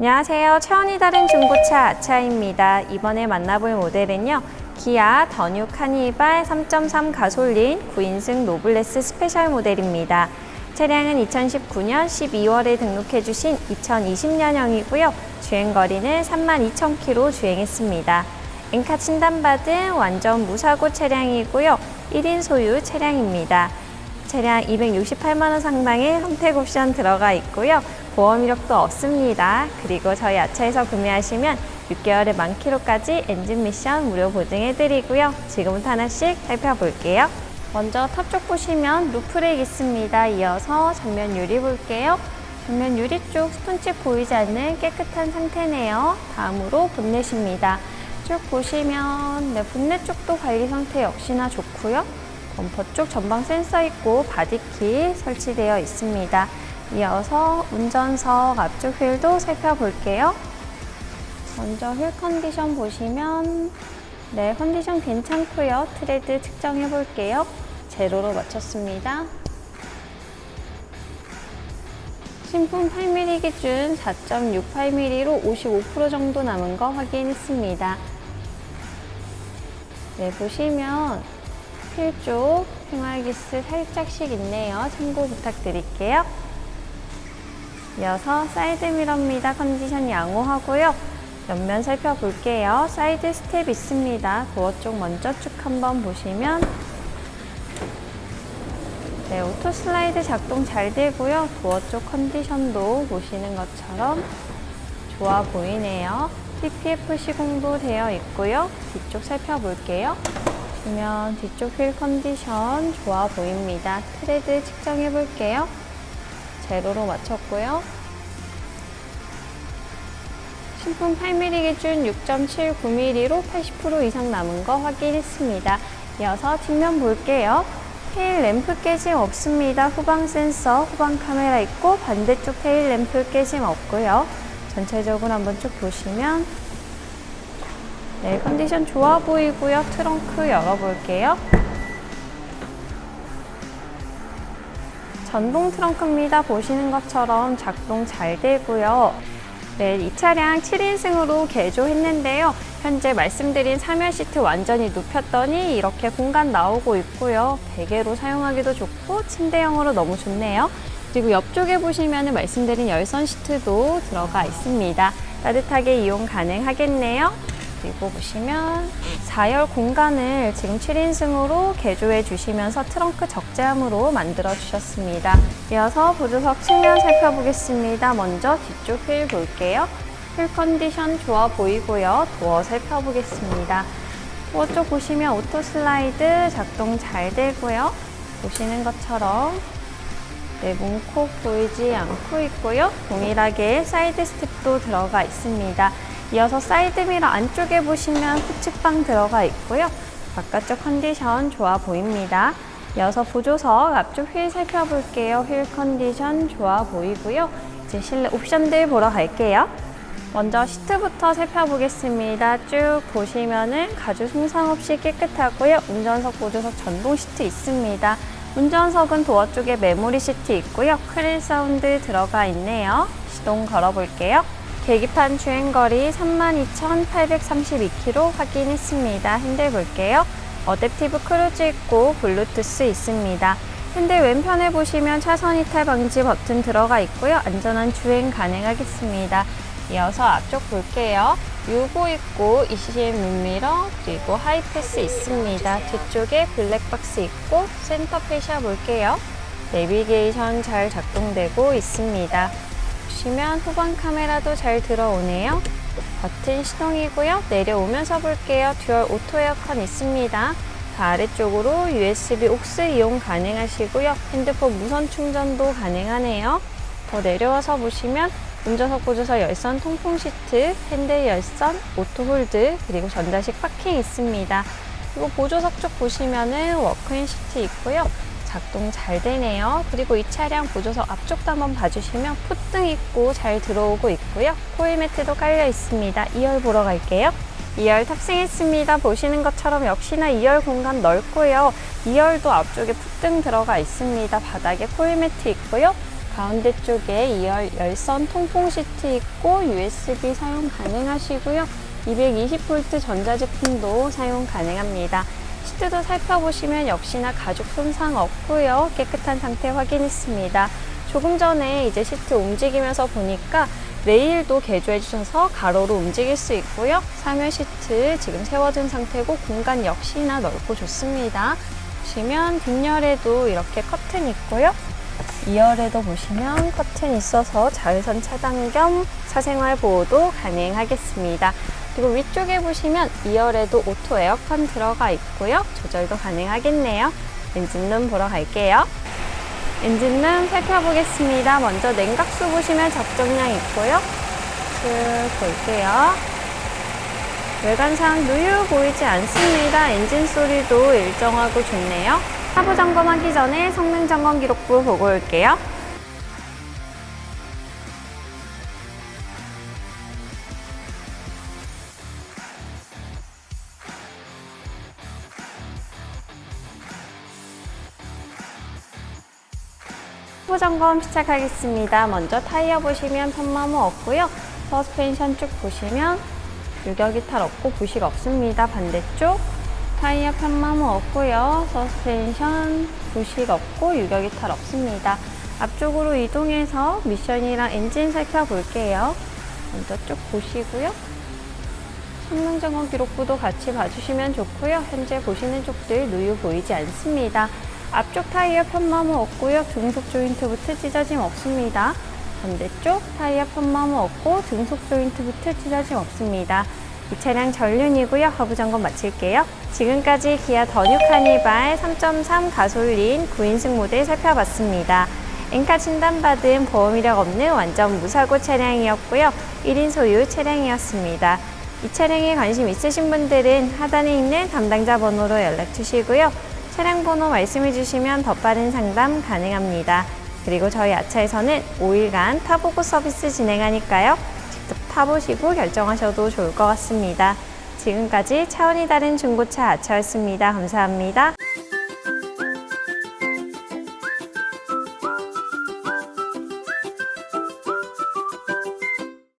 안녕하세요. 차원이 다른 중고차 아차입니다. 이번에 만나볼 모델은요. 기아 더뉴 카니발 3.3 가솔린 9인승 노블레스 스페셜 모델입니다. 차량은 2019년 12월에 등록해 주신 2020년형이고요. 주행 거리는 32,000km 주행했습니다. 엔카 진단받은 완전 무사고 차량이고요. 1인 소유 차량입니다. 차량 268만 원 상당의 혜택 옵션 들어가 있고요. 보험 이력도 없습니다. 그리고 저희 아차에서 구매하시면 6개월에 만 킬로까지 엔진 미션 무료 보증해 드리고요. 지금부터 하나씩 살펴볼게요. 먼저 탑쪽 보시면 루프렉 있습니다. 이어서 전면 유리 볼게요. 전면 유리 쪽 스톤칩 보이지 않는 깨끗한 상태네요. 다음으로 본넷입니다. 쭉 보시면 네, 본넷 쪽도 관리 상태 역시나 좋고요. 범퍼 쪽 전방 센서 있고 바디키 설치되어 있습니다. 이어서 운전석 앞쪽 휠도 살펴볼게요. 먼저 휠 컨디션 보시면 네 컨디션 괜찮고요. 트레드 측정해 볼게요. 제로로 맞췄습니다. 신품 8mm 기준 4.68mm로 55% 정도 남은 거 확인했습니다. 네, 보시면 휠 쪽 생활기스 살짝씩 있네요. 참고 부탁드릴게요. 이어서 사이드 미러입니다. 컨디션 양호하고요. 옆면 살펴볼게요. 사이드 스텝 있습니다. 도어 쪽 먼저 쭉 한번 보시면 네, 오토 슬라이드 작동 잘 되고요. 도어 쪽 컨디션도 보시는 것처럼 좋아 보이네요. TPF 시공도 되어 있고요. 뒤쪽 살펴볼게요. 보면 뒤쪽 휠 컨디션 좋아 보입니다. 트레드 측정해 볼게요. 제로로 맞췄고요. 신품 8mm 기준 6.79mm로 80% 이상 남은 거 확인했습니다. 이어서 뒷면 볼게요. 테일 램프 깨짐 없습니다. 후방 센서, 후방 카메라 있고 반대쪽 테일 램프 깨짐 없고요. 전체적으로 한번 쭉 보시면 네, 컨디션 좋아 보이고요. 트렁크 열어볼게요. 전동 트렁크입니다. 보시는 것처럼 작동 잘 되고요. 네, 이 차량 7인승으로 개조했는데요. 현재 말씀드린 3열 시트 완전히 눕혔더니 이렇게 공간 나오고 있고요. 베개로 사용하기도 좋고 침대형으로 너무 좋네요. 그리고 옆쪽에 보시면 말씀드린 열선 시트도 들어가 있습니다. 따뜻하게 이용 가능하겠네요. 그리고 보시면 4열 공간을 지금 7인승으로 개조해 주시면서 트렁크 적재함으로 만들어 주셨습니다. 이어서 보조석 측면 살펴보겠습니다. 먼저 뒤쪽 휠 볼게요. 휠 컨디션 좋아 보이고요. 도어 살펴보겠습니다. 도어 쪽 보시면 오토 슬라이드 작동 잘 되고요. 보시는 것처럼 네, 문콕 보이지 않고 있고요. 동일하게 사이드 스텝도 들어가 있습니다. 이어서 사이드미러 안쪽에 보시면 후측방 들어가 있고요. 바깥쪽 컨디션 좋아 보입니다. 이어서 보조석 앞쪽 휠 살펴볼게요. 휠 컨디션 좋아 보이고요. 이제 실내 옵션들 보러 갈게요. 먼저 시트부터 살펴보겠습니다. 쭉 보시면은 가죽 손상 없이 깨끗하고요. 운전석, 보조석 전동 시트 있습니다. 운전석은 도어 쪽에 메모리 시트 있고요. 크릴 사운드 들어가 있네요. 시동 걸어볼게요. 계기판 주행거리 32,832km 확인했습니다. 핸들 볼게요. 어댑티브 크루즈 있고 블루투스 있습니다. 핸들 왼편에 보시면 차선 이탈 방지 버튼 들어가 있고요. 안전한 주행 가능하겠습니다. 이어서 앞쪽 볼게요. 유보 있고 ECM 룸미러 그리고 하이패스 있습니다. 뒤쪽에 블랙박스 있고 센터 페시아 볼게요. 내비게이션 잘 작동되고 있습니다. 보시면 후방 카메라도 잘 들어오네요. 버튼 시동이고요. 내려오면서 볼게요. 듀얼 오토 에어컨 있습니다. 그 아래쪽으로 USB 옥스 이용 가능하시고요. 핸드폰 무선 충전도 가능하네요. 더 내려와서 보시면 운전석 보조석 열선 통풍 시트, 핸들 열선, 오토 홀드, 그리고 전자식 파킹 있습니다. 그리고 보조석 쪽 보시면은 워크인 시트 있고요. 작동 잘 되네요. 그리고 이 차량 보조석 앞쪽도 한번 봐주시면 풋등 있고 잘 들어오고 있고요. 코일 매트도 깔려 있습니다. 2열 보러 갈게요. 2열 탑승했습니다. 보시는 것처럼 역시나 2열 공간 넓고요. 2열도 앞쪽에 풋등 들어가 있습니다. 바닥에 코일 매트 있고요. 가운데 쪽에 2열 열선 통풍 시트 있고 USB 사용 가능하시고요. 220V 전자제품도 사용 가능합니다. 시트도 살펴보시면 역시나 가죽 손상 없고요. 깨끗한 상태 확인했습니다. 조금 전에 이제 시트 움직이면서 보니까 레일도 개조해 주셔서 가로로 움직일 수 있고요. 사면 시트 지금 세워둔 상태고 공간 역시나 넓고 좋습니다. 보시면 뒷열에도 이렇게 커튼 있고요. 2열에도 보시면 커튼 있어서 자외선 차단 겸 사생활 보호도 가능하겠습니다. 그리고 위쪽에 보시면 2열에도 오토 에어컨 들어가 있고요. 조절도 가능하겠네요. 엔진룸 보러 갈게요. 엔진룸 살펴보겠습니다. 먼저 냉각수 보시면 적정량 있고요. 쭉 볼게요. 외관상 누유 보이지 않습니다. 엔진 소리도 일정하고 좋네요. 하부 점검하기 전에 성능 점검 기록부 보고 올게요. 후보 점검 시작하겠습니다. 먼저 타이어 보시면 편마모 없고요. 서스펜션 쭉 보시면 유격 이탈 없고 부식 없습니다. 반대쪽 타이어 편마모 없고요. 서스펜션 부식 없고 유격 이탈 없습니다. 앞쪽으로 이동해서 미션이랑 엔진 살펴볼게요. 먼저 쭉 보시고요. 성능 점검 기록부도 같이 봐주시면 좋고요. 현재 보시는 쪽들 누유 보이지 않습니다. 앞쪽 타이어 편마모 없고요. 등속 조인트부터 찢어짐 없습니다. 반대쪽 타이어 편마모 없고 등속 조인트부터 찢어짐 없습니다. 이 차량 전륜이고요. 허브 점검 마칠게요. 지금까지 기아 더뉴 카니발 3.3 가솔린 9인승 모델 살펴봤습니다. 엔카 진단받은 보험 이력 없는 완전 무사고 차량이었고요. 1인 소유 차량이었습니다. 이 차량에 관심 있으신 분들은 하단에 있는 담당자 번호로 연락 주시고요. 차량 번호 말씀해 주시면 더 빠른 상담 가능합니다. 그리고 저희 아차에서는 5일간 타보고 서비스 진행하니까요. 직접 타보시고 결정하셔도 좋을 것 같습니다. 지금까지 차원이 다른 중고차 아차였습니다. 감사합니다.